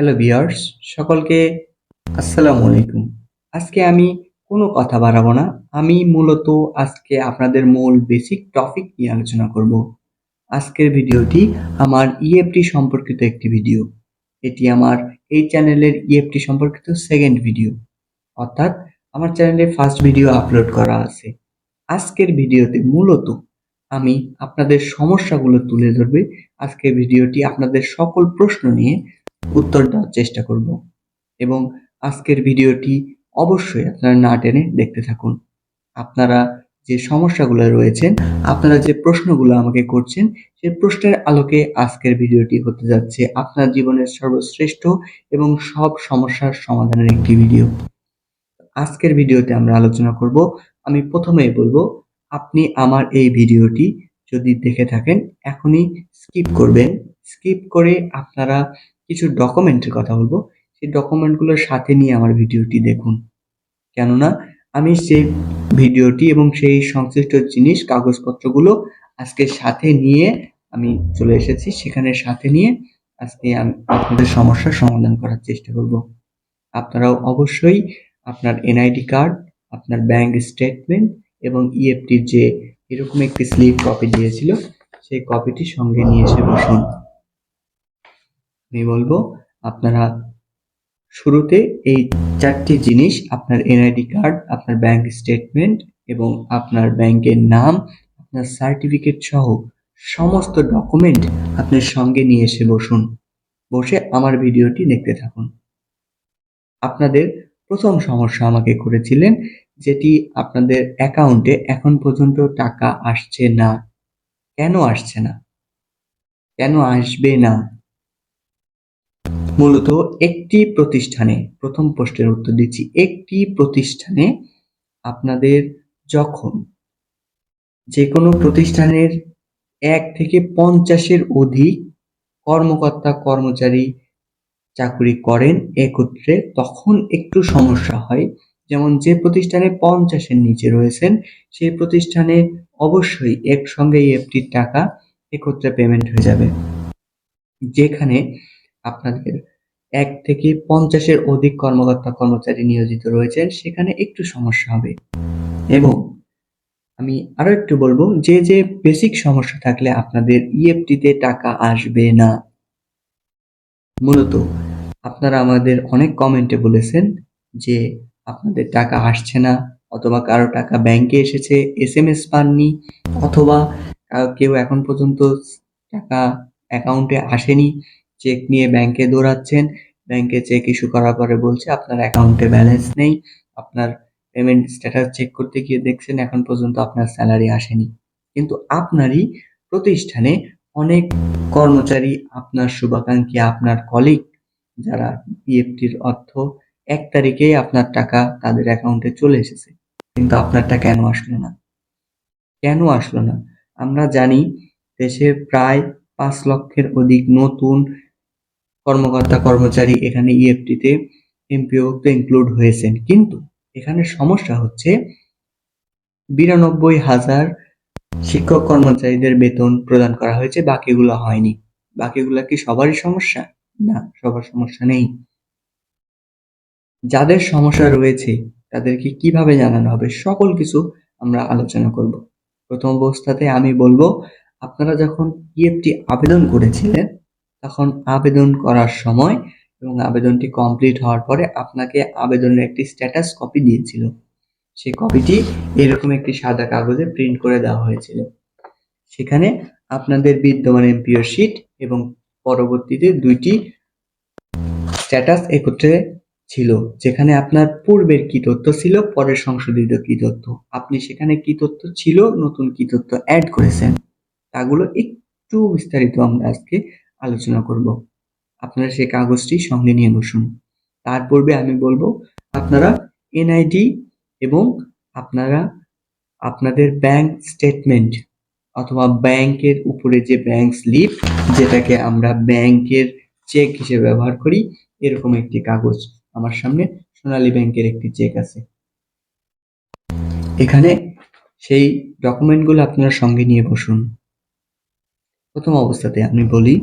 Hello viewers, সকলকে আসসালামু আলাইকুম। আজকে আমি কোনো কথা বাড়াবো না। আমি মূলত আজকে আপনাদের মূল বেসিক টপিক নিয়ে আলোচনা করব। আজকের ভিডিওটি আমার ইএফটি সম্পর্কিত একটি ভিডিও এটি আমার এই চ্যানেলের ইএফটি সম্পর্কিত সেকেন্ড ভিডিও অর্থাৎ আমার চ্যানেলে ফার্স্ট ভিডিও আপলোড করা আছে। আজকের ভিডিওতে মূলত আমি আপনাদের সমস্যাগুলো তুলে ধরবে। আজকের ভিডিওটি আপনাদের সকল প্রশ্ন নিয়ে উত্তর চেষ্টা করব। এবং আজকের ভিডিওটি অবশ্যই আপনারা না টেনে দেখতে থাকুন। আপনারা যে সমস্যাগুলো রয়েছেন, আপনারা যে প্রশ্নগুলো আমাকে করছেন সেই প্রশ্নের আলোকে আজকের ভিডিওটি হতে যাচ্ছে আপনার জীবনের সর্বশ্রেষ্ঠ এবং সব সমস্যার সমাধানের একটি ভিডিও। আজকের ভিডিওতে আমরা আলোচনা করব। আমি প্রথমেই বলব, আপনি আমার এই ভিডিওটি যদি দেখে থাকেন, এখনই স্কিপ করবেন। স্কিপ করে আপনারা কিছু ডকুমেন্টের কথা বলব। সেই ডকুমেন্টগুলোর সাথে নিয়ে আমার ভিডিওটি দেখুন। কেননা, আমি সেই ভিডিওটি এবং সেই সংশ্লিষ্ট জিনিস, কাগজপত্রগুলো আজকে সাথে নিয়ে আমি চলে এসেছি। সেখানে সাথে নিয়ে আজকে আমি আপনাদের সমস্যার সমাধান করার চেষ্টা করব। আপনারাও অবশ্যই আপনার এনআইডি কার্ড আপনার ব্যাংক স্টেটমেন্ট এবং ইএফটির যে এরকম একটি স্লিপ কপি দিয়েছিল, সেই কপিটি সঙ্গে নিয়ে এসে বসুন। আমি বলব, আপনারা শুরুতে এই চারটি জিনিস, আপনার এনআইডি কার্ড আপনার ব্যাংক স্টেটমেন্ট এবং আপনার ব্যাংকের নাম, আপনার সার্টিফিকেট সহ সমস্ত ডকুমেন্ট আপনার সঙ্গে নিয়ে এসে বসুন। বসে আমার ভিডিওটি দেখতে থাকুন। আপনাদের প্রথম সমস্যা আমাকে করেছিলেন, যেটি আপনাদের অ্যাকাউন্টে এখন পর্যন্ত টাকা আসছে না। কেন আসছে না? কেন আসবে না? মূলত একটি প্রতিষ্ঠানে, প্রথম প্রশ্নের উত্তর দিচ্ছি, একটি প্রতিষ্ঠানে আপনাদের যখন যে কোনো প্রতিষ্ঠানের এক থেকে পঞ্চাশের অধিক কর্মকর্তা, কর্মচারী চাকরি করেন একত্রে, তখন একটু সমস্যা হয়। যেমন যে প্রতিষ্ঠানে পঞ্চাশের নিচে রয়েছেন, সেই প্রতিষ্ঠানে অবশ্যই একসঙ্গে এফটির টাকা একত্রে পেমেন্ট হয়ে যাবে। যেখানে আপনাদের এক থেকে পঞ্চাশের অধিক কর্মকর্তা কর্মচারী নিয়োজিত রয়েছেন, সেখানে একটু সমস্যা হবে। এবং আমি আরও একটু বলব, যে যে বেসিক সমস্যা থাকলে আপনাদের ইএফটিতে টাকা আসবে না। মূলত আপনারা আমাদের অনেক কমেন্টে বলেছেন যে আপনাদের টাকা আসছে না, অথবা কারও টাকা ব্যাংকে এসেছে এস এম এস পাননি, অথবা কেউ এখন পর্যন্ত টাকা অ্যাকাউন্টে আসেনি। চেক নিয়ে ব্যাংকে দৌড়াচ্ছেন। ব্যাংকে চেক ইস্যু করার পরে বলছে, আপনার অ্যাকাউন্টে ব্যালেন্স নেই। আপনার পেমেন্ট স্ট্যাটাস চেক করতে গিয়ে দেখছেন, এখন পর্যন্ত আপনার স্যালারি আসেনি। কিন্তু আপনারই প্রতিষ্ঠানে অনেক কর্মচারী আপনার শুভাকাঙ্ক্ষী, আপনার কলিগ যারা পিএফটির অর্থ এক তারিখেই আপনার টাকা তাদের অ্যাকাউন্টে চলে এসেছে। কিন্তু আপনারটা কেন আসলো না? কেন আসলো না? আমরা জানি দেশে প্রায় পাঁচ লক্ষের অধিক নতুন কর্মকর্তা, কর্মচারী এখানে ইএফটিতে এমপিওতে ইনক্লুড হয়েছেন। কিন্তু এখানে সমস্যা হচ্ছে বিরানব্বই হাজার শিক্ষক কর্মচারীদের বেতন প্রদান করা হয়েছে, বাকিগুলো হয়নি। বাকিগুলো কি সবারই সমস্যা? না, সবার সমস্যা নেই। যাদের সমস্যা রয়েছে, তাদেরকে কীভাবে জানানো হবে? সকল কিছু আমরা আলোচনা করব। প্রথম অবস্থাতে আমি বলব, আপনারা যখন ইএফটি আবেদন করেছিলেন তখন আবেদন করার সময় এবং আবেদনটি কমপ্লিট হওয়ার পরে আপনাকে আবেদনের একটি স্ট্যাটাস কপি দিয়েছিল। সেই কপিটি এরকম একটি সাদা কাগজে প্রিন্ট করে দেওয়া হয়েছিল। সেখানে আপনাদের বিদ্যমান এমপিও শিট এবং পরবর্তীতে দুইটি স্ট্যাটাস একত্রে ছিল, যেখানে আপনার পূর্বের কি তথ্য ছিল, পরের সংশোধিত কি তথ্য। আপনি সেখানে কি তথ্য ছিল, নতুন কি তথ্য অ্যাড করেছেন, তাগুলো একটু বিস্তারিত আমরা আজকে আলোচনা করব। আপনারা সেই কাগজটি সঙ্গে নিয়ে বসুন। তার পূর্বে আমি বলব, আপনারা এনআইডি এবং আপনারা, আপনাদের ব্যাংক স্টেটমেন্ট অথবা ব্যাংকের উপরে যে ব্যাংক স্লিপ, যেটাকে আমরা ব্যাংকের চেক হিসেবে ব্যবহার করি, এরকম একটি কাগজ আমার সামনে সোনালী ব্যাংকের একটি চেক আছে। এখানে সেই ডকুমেন্টগুলো আপনারা সঙ্গে নিয়ে বসুন। প্রথম অবস্থাতে আমি বলি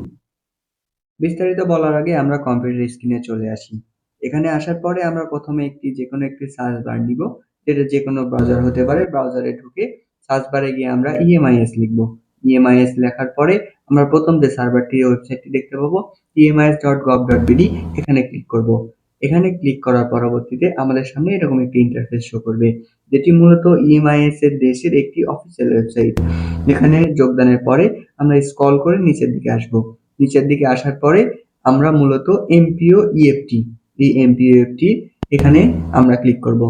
বিস্তারিত বলার আগে আমরা কম্পিউটার স্ক্রিনে চলে আসি। এখানে আসার পরে আমরা প্রথমে একটি যে কোনো একটি সার্চ বার নিব, যেটা যে কোনো ব্রাউজার হতে পারে। ব্রাউজারে ঢুকে সার্চ বারে গিয়ে আমরা E ইএমআইএস লিখব। ইএমআইএস লেখার পরে আমরা প্রথম যে সার্ভারটি ওয়েবসাইটটি দেখতে পাবো E EMIS dot gov dot BD এখানে ক্লিক করব। এখানে ক্লিক করার পরবর্তীতে আমাদের সামনে এরকম একটি ইন্টারফেস শো করবে, যেটি মূলত ইএমআইএস এর দেশের একটি অফিসিয়াল ওয়েবসাইট এখানে যোগদানের পরে আমরা স্ক্রল করে নিচের দিকে আসব। নিচের দিকে আসার পরে আমরা মূলত এমপিও ইএফটি এই এমপিও ইএফটি এখানে আমরা ক্লিক করব।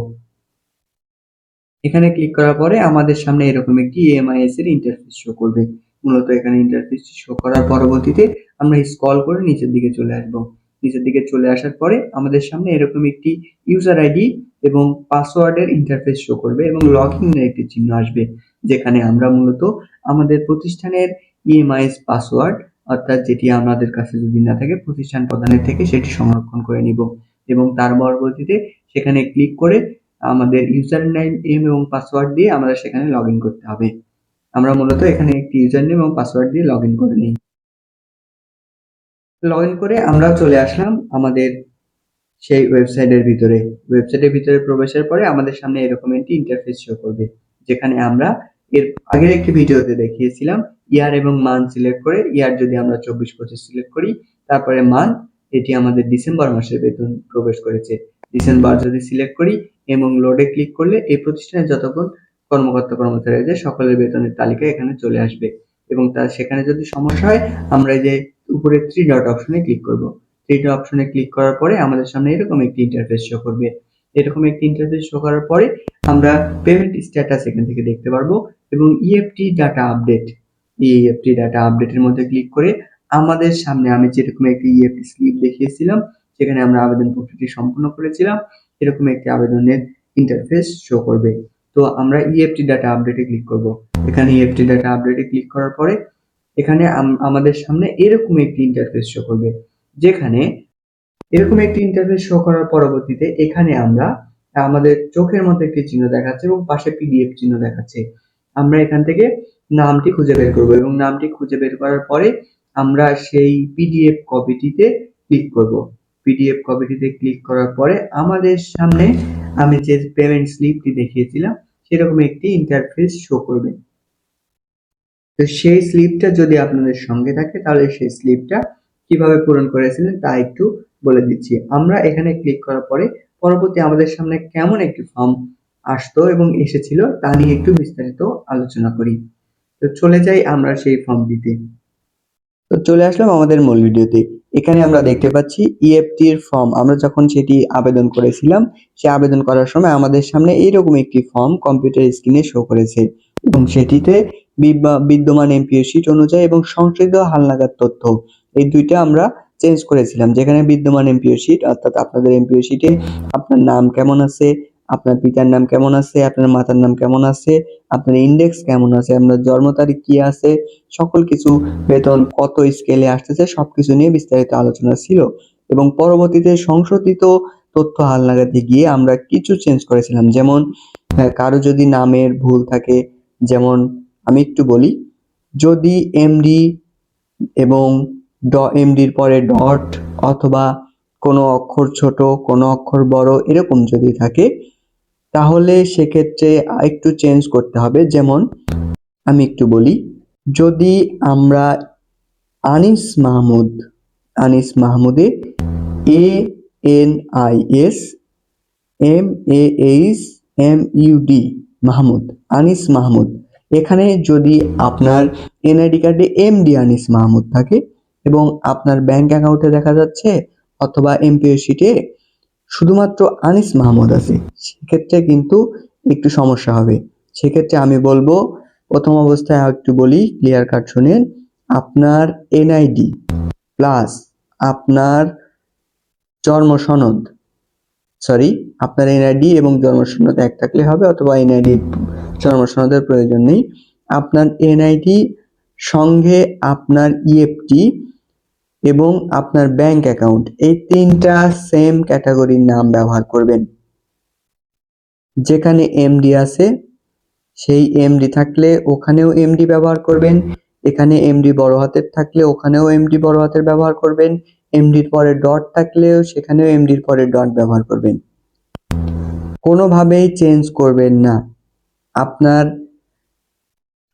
এখানে ক্লিক করার পরে আমাদের সামনে এরকম একটি ইএমআইএস এর ইন্টারফেস শো করবে। মূলত এখানে ইন্টারফেস শো করার পরবর্তীতে আমরা স্ক্রল করে নিচের দিকে চলে আসব। নিচের দিকে চলে আসার পরে আমাদের সামনে এরকম একটি ইউজার আইডি এবং পাসওয়ার্ডের ইন্টারফেস শো করবে এবং লগ ইনের একটি চিহ্ন আসবে, যেখানে আমরা মূলত আমাদের প্রতিষ্ঠানের ইএমআইএস পাসওয়ার্ড অর্থাৎ যেটি আমাদের কাছে যদি না থাকে, প্রতিষ্ঠান প্রদানের থেকে সেটি সংরক্ষণ করে নিব। এবং তার পরবর্তীতে সেখানে ক্লিক করে আমাদের ইউজার নেম এবং পাসওয়ার্ড দিয়ে আমাদের সেখানে লগ করতে হবে। আমরা মূলত এখানে একটি ইউজার নেম এবং পাসওয়ার্ড দিয়ে লগ ইন করে নিই। লগ করে আমরা চলে আসলাম আমাদের সেই ওয়েবসাইটের ভিতরে। ওয়েবসাইটের ভিতরে প্রবেশের পরে আমাদের সামনে এরকম একটি ইন্টারফেস শো করবে, যেখানে আমরা এর আগের একটি ভিডিওতে দেখিয়েছিলাম, ইয়ার এবং মান সিলেক্ট করে, ইয়ার যদি আমরা চব্বিশ পঁচিশ সিলেক্ট করি, তারপরে মান, এটি আমাদের ডিসেম্বর মাসের বেতন প্রবেশ করেছে। ডিসেম্বর যদি সিলেক্ট করি এবং লোডে ক্লিক করলে এই প্রতিষ্ঠানে যতক্ষণ কর্মকর্তা কর্মচারী আছে, সকলের বেতনের তালিকা এখানে চলে আসবে। এবং তার সেখানে যদি সমস্যা হয়, আমরা যে উপরে থ্রি ডট অপশনে ক্লিক করব। থ্রি ডট অপশনে ক্লিক করার পরে আমাদের সামনে এরকম একটি ইন্টারফেস শো করবে। এরকম একটি ইন্টারফেস শো করার পরে আমরা পেমেন্ট স্ট্যাটাস এখান থেকে দেখতে পারব এবং E EFT data update EFT data আপডেটের মধ্যে ক্লিক করে আমাদের সামনে আমি যেরকম একটি ইএফটি স্লিপ দেখিয়েছিলাম, সেখানে আমরা আবেদন প্রক্রিয়াটি সম্পূর্ণ করেছিলাম, এরকম একটি আবেদনের ইন্টারফেস শো করবে। তো আমরা E ইএফটি ডাটা আপডেটে ক্লিক করব। এখানে E ইএফটি ডাটা আপডেটে ক্লিক করার পরে এখানে আম- আমাদের সামনে এরকম একটি ইন্টারফেস শো করবে, যেখানে এরকম একটি ইন্টারফেস শো করার পরবর্তীতে এখানে আমরা, আমাদের চোখের মধ্যে একটি চিহ্ন দেখাচ্ছে এবং পাশে পিডিএফ চিহ্ন দেখাচ্ছে। আমরা এখান থেকে নামটি খুঁজে বের করব এবং নামটি খুঁজে বের করার পরে আমরা সেই পিডিএফ কপিটিতে ক্লিক করব। পিডিএফ কপিটিতে ক্লিক করার পরে আমাদের সামনে আমি যে পেমেন্ট স্লিপটি দেখিয়েছিলাম, সেরকম একটি ইন্টারফেস শো করবে। তো সেই স্লিপটা যদি আপনাদের সঙ্গে থাকে, তাহলে সেই স্লিপটা কীভাবে পূরণ করেছিলেন তা একটু বলে দিচ্ছি। আমরা এখানে ক্লিক করার পরে পরবর্তী আমাদের সামনে কেমন একটি ফর্ম আসতো এবং এসেছিল তা নিয়ে একটু বিস্তারিত আলোচনা করি। তো চলে যাই আমরা সেই ফর্মটিতে তো চলে আসলাম আমাদের মূল ভিডিওতে। এখানে আমরা দেখতে পাচ্ছি ইএফটি এর ফর্ম আমরা যখন সেটি আবেদন করেছিলাম, সে আবেদন করার সময় আমাদের সামনে এইরকম একটি ফর্ম কম্পিউটার স্ক্রিনে শো করেছে। এবং সেটিতে বিদ্যা- বিদ্যমান এমপিও শিট অনুযায়ী এবং সংশোধিত হালনাগাদ তথ্য। এই দুইটা আমরা চেঞ্জ করেছিলাম। যেখানে বিদ্যমান এমপিও শিট অর্থাৎ আপনাদের এমপিও শিটে আপনার নাম কেমন আছে, আপনার পিতার নাম কেমন আছে, আপনার মাতার নাম কেমন আছে, আপনার ইন্ডেক্স কেমন আছে, আপনার জন্ম তারিখ কি আছে, সকল কিছু বেতন কত স্কেলে আসতেছে, সবকিছু নিয়ে বিস্তারিত আলোচনা ছিল। এবং পরবর্তীতে সংশোধিত তথ্য হাল হালনাগাদে গিয়ে আমরা কিছু চেঞ্জ করেছিলাম। যেমন কারও যদি নামের ভুল থাকে, যেমন আমি একটু বলি, যদি এমডি এবং ড, এমডির পরে ডট অথবা কোনো অক্ষর ছোট, কোনো অক্ষর বড় এরকম যদি থাকে, তাহলে সেক্ষেত্রে একটু চেঞ্জ করতে হবে। যেমন, আমি একটু বলি, যদি আমরা Anis Mahmud, Anis মাহমুদে A N I S, M A H, M U D, Mahmud, Anis Mahmud, এখানে যদি আপনার এনআইডি কার্ডে এম ডি আনিস মাহমুদ থাকে এবং আপনার ব্যাংক অ্যাকাউন্টে দেখা যাচ্ছে অথবা এমপিও শিটে শুধুমাত্র আনিস মাহমুদ আছে। সেক্ষেত্রে কিন্তু একটু সমস্যা হবে। সেক্ষেত্রে আমি বলব, প্রথম অবস্থায় একটু বলি ক্লিয়ার কাট শুনেন, আপনার এনআইডি প্লাস আপনার জন্ম সনদ সরি আপনার এনআইডি এবং জন্ম সনদ এক থাকলে হবে অথবা এনআইডি জন্ম সনদের প্রয়োজন নেই। আপনার এনআইডি সঙ্গে আপনার ইএফটি এবং আপনার ব্যাংক অ্যাকাউন্ট এই তিনটা সেম ক্যাটাগরির নাম ব্যবহার করবেন। যেখানে এমডি আছে, সেই এমডি থাকলে ওখানেও এমডি ব্যবহার করবেন। এখানে এমডি বড় হাতের থাকলে ওখানেও এমডি বড় হাতের ব্যবহার করবেন। এমডির পরে ডট থাকলেও সেখানেও এমডির পরে ডট ব্যবহার করবেন। কোনোভাবেই চেঞ্জ করবেন না। আপনার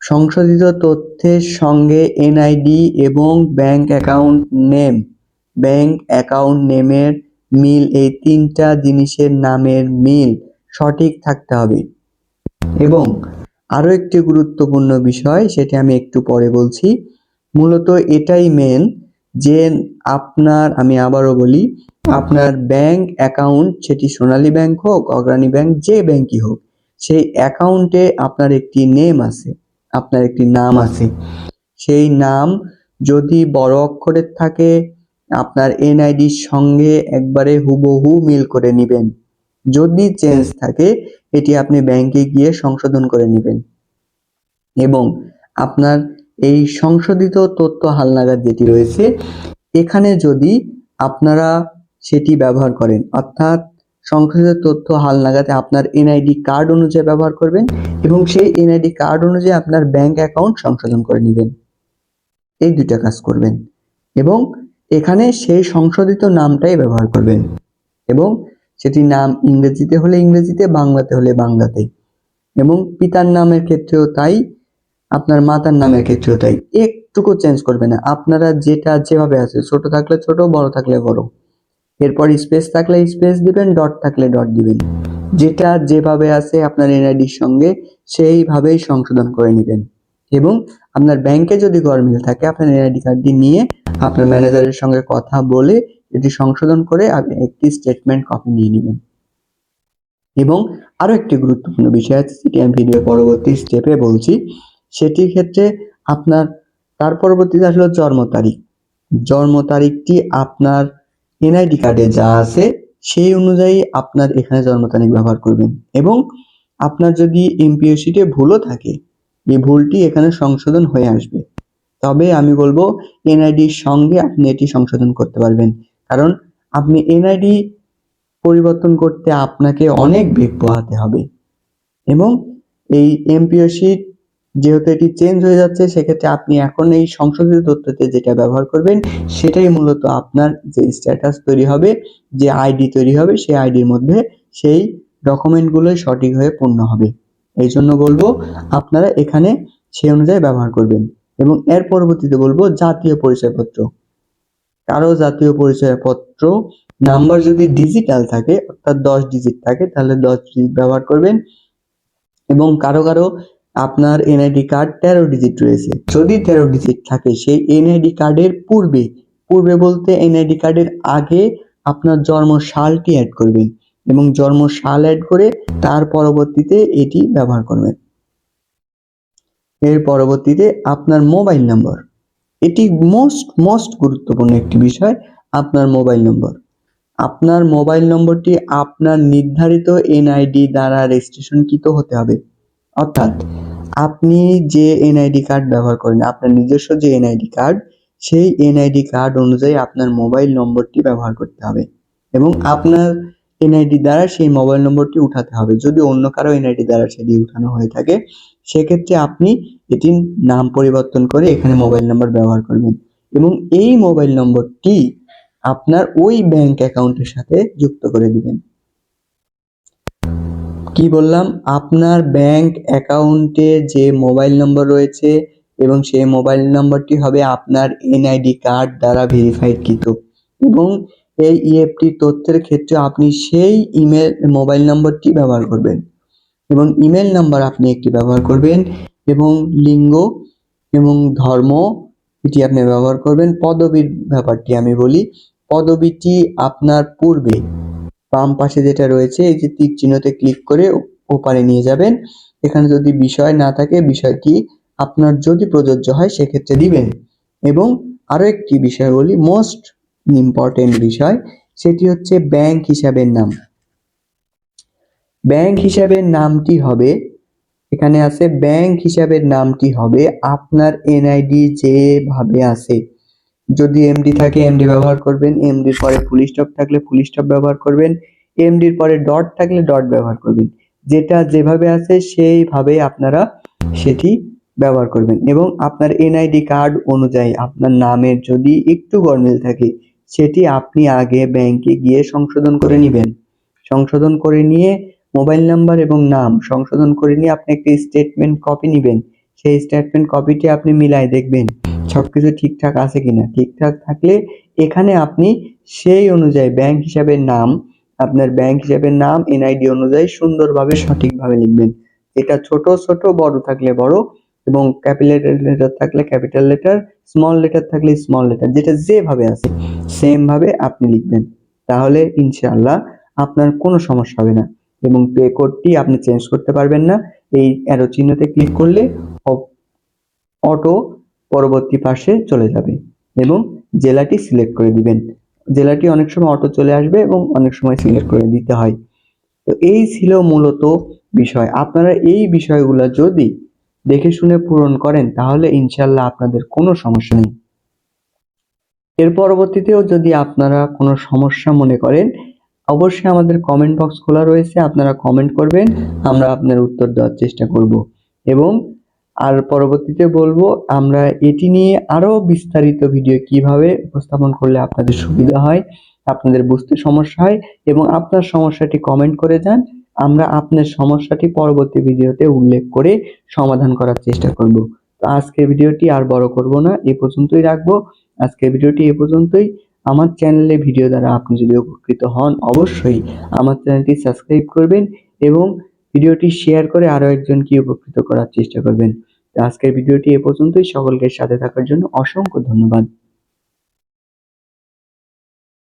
সংশোধিত তথ্যের সঙ্গে এনআইডি এবং bank account name. Bank account নেমের মিল, এই তিনটা জিনিসের নামের মিল সঠিক থাকতে হবে। এবং আরও একটি গুরুত্বপূর্ণ বিষয়, সেটি আমি একটু পরে বলছি। মূলত এটাই মেন যে আপনার, আমি আবারও বলি, আপনার ব্যাংক অ্যাকাউন্ট, সেটি সোনালী ব্যাংক হোক, অগ্রণী ব্যাংক, যে ব্যাংকই হোক, সেই অ্যাকাউন্টে আপনার একটি নেম আছে। আপনার একটি নাম আছে। সেই নাম যদি বড় অক্ষরের থাকে, আপনার এনআইডির সঙ্গে একবারে হুবহু মিল করে নেবেন। যদি চেঞ্জ থাকে, এটি আপনি ব্যাংকে গিয়ে সংশোধন করে নেবেন। এবং আপনার এই সংশোধিত তথ্য হালনাগাদ যেটি রয়েছে, এখানে যদি আপনারা সেটি ব্যবহার করেন, অর্থাৎ সংশোধিত তথ্য হাল হালনাগাদে আপনার এনআইডি কার্ড অনুযায়ী ব্যবহার করবেন এবং সেই এনআইডি কার্ড অনুযায়ী আপনার ব্যাংক অ্যাকাউন্ট সংশোধন করে নেবেন। এই দুইটা কাজ করবেন এবং এখানে সেই সংশোধিত নামটাই ব্যবহার করবেন এবং সেটি নাম ইংরেজিতে হলে ইংরেজিতে, বাংলাতে হলে বাংলাতে এবং পিতার নামের ক্ষেত্রেও তাই, আপনার মাতার নামের ক্ষেত্রেও তাই। একটুকু চেঞ্জ করবে না। আপনারা যেটা যেভাবে আছে, ছোট থাকলে ছোট, বড় থাকলে বড়। এরপর স্পেস থাকলে স্পেস দিবেন ডট থাকলে ডট দিবেন। যেটা যেভাবে আছে আপনার এনআইডির সঙ্গে, সেইভাবেই সংশোধন করে নেবেন। এবং আপনার ব্যাংকে যদি গরমিল থাকে, আপনার এনআইডি কার্ডটি নিয়ে আপনার ম্যানেজারের সঙ্গে কথা বলে এটি সংশোধন করে আপনি একটি স্টেটমেন্ট কপি নিয়ে নেবেন। এবং আরও একটি গুরুত্বপূর্ণ বিষয় আছে যেটি আমি ভিডিও পরবর্তী স্টেপে বলছি। সেটির ক্ষেত্রে আপনার, তার পরবর্তীতে আসলে জন্ম তারিখ। জন্ম তারিখটি আপনার এনআইডি কার্ডে যা আছে, সেই অনুযায়ী আপনার এখানে জন্ম তারিখ ব্যবহার করবেন। এবং আপনার যদি এমপিও শিটে ভুলও থাকে, এই ভুলটি এখানে সংশোধন হয়ে আসবে। তবে আমি বলব এনআইডির সঙ্গে আপনি এটি সংশোধন করতে পারবেন। কারণ আপনি এনআইডি পরিবর্তন করতে আপনাকে অনেক বেগ পোহাতে হবে। এবং এই এমপিও শিট যেহেতু এটি চেঞ্জ হয়ে যাচ্ছে, সেক্ষেত্রে আপনি এখন এই সংশোধিত তথ্যতে যেটা ব্যবহার করবেন, সেটাই মূলত আপনার যে স্ট্যাটাস তৈরি হবে, যে আইডি তৈরি হবে, সেই আইডির মধ্যে সেই ডকুমেন্টগুলোই সঠিক হয়ে পূর্ণ হবে। এই জন্য বলব, আপনারা এখানে সেই অনুযায়ী ব্যবহার করবেন এবং এর পরবর্তীতে বলব জাতীয় পরিচয়পত্র। কারও জাতীয় পরিচয়পত্র নাম্বার যদি ডিজিটাল থাকে, অর্থাৎ দশ ডিজিট থাকে, তাহলে দশ ডিজিট ব্যবহার করবেন এবং কারও কারও আপনার এনআইডি কার্ড তেরো ডিজিট রয়েছে। যদি তেরো ডিজিট থাকে, সেই এনআইডি কার্ডের পূর্বে পূর্বে বলতে এনআইডি কার্ডের আগে আপনার জন্ম সালটি অ্যাড করবেন এবং জন্ম সাল অ্যাড করে তার পরবর্তীতে এটি ব্যবহার করবেন। এর পরবর্তীতে আপনার মোবাইল নম্বর। এটি মোস্ট মোস্ট গুরুত্বপূর্ণ একটি বিষয়, আপনার মোবাইল নম্বর। আপনার মোবাইল নম্বরটি আপনার নির্ধারিত এনআইডি দ্বারা রেজিস্ট্রেশনকৃত হতে হবে। অর্থাৎ আপনি যে এনআইডি কার্ড ব্যবহার করেন, আপনার নিজস্ব যে এনআইডি কার্ড সেই এনআইডি কার্ড অনুযায়ী আপনার মোবাইল নম্বরটি ব্যবহার করতে হবে এবং আপনার এনআইডি দ্বারা সেই মোবাইল নম্বরটি উঠাতে হবে। যদি অন্য কারও এনআইডি দ্বারা সেটি উঠানো হয়ে থাকে, সেক্ষেত্রে আপনি এটির নাম পরিবর্তন করে এখানে মোবাইল নম্বর ব্যবহার করবেন এবং এই মোবাইল নম্বরটি আপনার ওই ব্যাংক অ্যাকাউন্টের সাথে যুক্ত করে দিবেন। কি বললাম? আপনার ব্যাংক অ্যাকাউন্টে যে মোবাইল নম্বর রয়েছে এবং সেই মোবাইল নম্বরটি হবে আপনার এনআইডি কার্ড দ্বারা ভেরিফাইড কৃত। এবং এই ইএফটি তথ্যের ক্ষেত্রে আপনি সেই ইমেল মোবাইল নম্বরটি ব্যবহার করবেন। এবং ইমেল নাম্বার আপনি একটি ব্যবহার করবেন এবং লিঙ্গ এবং ধর্ম এটি আপনি ব্যবহার করবেন। পদবীর ব্যাপারটি আমি বলি, পদবীটি আপনার পূর্বে বাম পাশে যেটা রয়েছে, এই যে তীর চিহ্নতে ক্লিক করে ওপারে নিয়ে যাবেন। এখানে যদি বিষয় না থাকে, বিষয়টি আপনার যদি প্রযোজ্য হয়, সেক্ষেত্রে দিবেন। এবং আরও একটি বিষয় বলি মোস্ট ইম্পর্টেন্ট বিষয়, সেটি হচ্ছে ব্যাংক হিসাবের নাম। ব্যাংক হিসাবের নামটি হবে, এখানে আছে ব্যাংক হিসাবের নামটি হবে, আপনার এনআইডি যেভাবে আছে। যদি এমডি থাকে এমডি ব্যবহার করবেন। এমডির পরে ফুল স্টপ থাকলে ফুল স্টপ ব্যবহার করবেন। এমডির পরে ডট থাকলে ডট ব্যবহার করবেন। যেটা যেভাবে আছে সেইভাবে আপনারা সেটি ব্যবহার করবেন। এবং আপনার এনআইডি কার্ড অনুযায়ী আপনার নামের যদি একটু গরমিল থাকে, সেটি আপনি আগে ব্যাংকে গিয়ে সংশোধন করে নেবেন। সংশোধন করে নিয়ে মোবাইল নাম্বার এবং নাম সংশোধন করে নিয়ে আপনি একটি স্টেটমেন্ট কপি নেবেন। সেই স্টেটমেন্ট কপিটি আপনি মিলাই দেখবেন। সবকিছু ঠিকঠাক আছে কিনা? ঠিকঠাক থাকলে এখানে আপনি সেই অনুযায়ী ব্যাংক হিসাবের নাম, আপনার ব্যাংক হিসাবের নাম এনআইডি অনুযায়ী সুন্দরভাবে সঠিকভাবে লিখবেন। এটা ছোট ছোট, বড় থাকলে বড় এবং ক্যাপিটাল লেটার থাকলে ক্যাপিটাল লেটার স্মল লেটার থাকলে স্মল লেটার যেটা যেভাবে আছে সেম ভাবে আপনি লিখবেন। তাহলে ইনশাআল্লাহ আপনার কোনো সমস্যা হবে না এবং পে কোডটি আপনি চেঞ্জ করতে পারবেন না। এই অ্যারো চিহ্নতে ক্লিক করলে অটো পরবর্তী পাশে চলে যাবে এবং জেলাটি সিলেক্ট করে দিবেন। জেলাটি অনেক সময় অটো চলে আসবে এবং অনেক সময় সিলেক্ট করে দিতে হয়। তো এই ছিল মূলত বিষয়। আপনারা এই বিষয়গুলো যদি দেখে শুনে পূরণ করেন, তাহলে ইনশাল্লাহ আপনাদের কোনো সমস্যা নেই। এর পরবর্তীতেও যদি আপনারা কোনো সমস্যা মনে করেন, অবশ্যই আমাদের কমেন্ট বক্স খোলা রয়েছে। আপনারা কমেন্ট করবেন, আমরা আপনার উত্তর দেওয়ার চেষ্টা করব। এবং আর পরবর্তীতে বলব, আমরা এটি নিয়ে আরও বিস্তারিত ভিডিও কীভাবে উপস্থাপন করলে আপনাদের সুবিধা হয়, আপনাদের বুঝতে সমস্যা হয় এবং আপনার সমস্যাটি কমেন্ট করে যান, আমরা আপনার সমস্যাটি পরবর্তী ভিডিওতে উল্লেখ করে সমাধান করার চেষ্টা করব। তো আজকের ভিডিওটি আর বড় করব না, এ পর্যন্তই রাখব। আজকের ভিডিওটি এ পর্যন্তই। আমার চ্যানেলে ভিডিও দ্বারা আপনি যদি উপকৃত হন, অবশ্যই আমার চ্যানেলটি সাবস্ক্রাইব করবেন এবং ভিডিওটি শেয়ার করে আরও একজনকে উপকৃত করার চেষ্টা করবেন। আজকের ভিডিওটি এ পর্যন্তই। সকলকে সাথে থাকার জন্য অসংখ্য ধন্যবাদ।